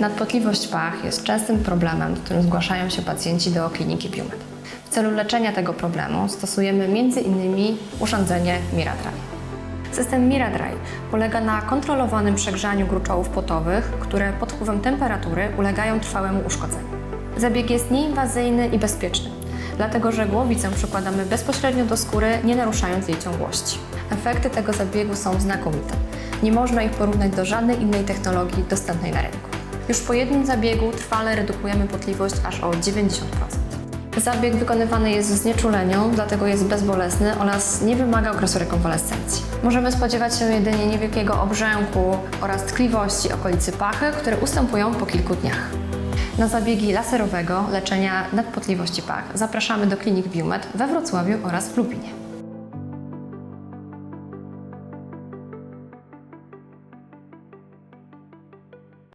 Nadpotliwość pach jest częstym problemem, z którym zgłaszają się pacjenci do kliniki Biomed. W celu leczenia tego problemu stosujemy m.in. urządzenie Miradry. System Miradry polega na kontrolowanym przegrzaniu gruczołów potowych, które pod wpływem temperatury ulegają trwałemu uszkodzeniu. Zabieg jest nieinwazyjny i bezpieczny, dlatego że głowicę przykładamy bezpośrednio do skóry, nie naruszając jej ciągłości. Efekty tego zabiegu są znakomite. Nie można ich porównać do żadnej innej technologii dostępnej na rynku. Już po jednym zabiegu trwale redukujemy potliwość aż o 90%. Zabieg wykonywany jest z znieczulenią, dlatego jest bezbolesny oraz nie wymaga okresu rekonwalescencji. Możemy spodziewać się jedynie niewielkiego obrzęku oraz tkliwości okolicy pachy, które ustępują po kilku dniach. Na zabiegi laserowego leczenia nadpotliwości pach zapraszamy do klinik Biomed we Wrocławiu oraz w Lublinie.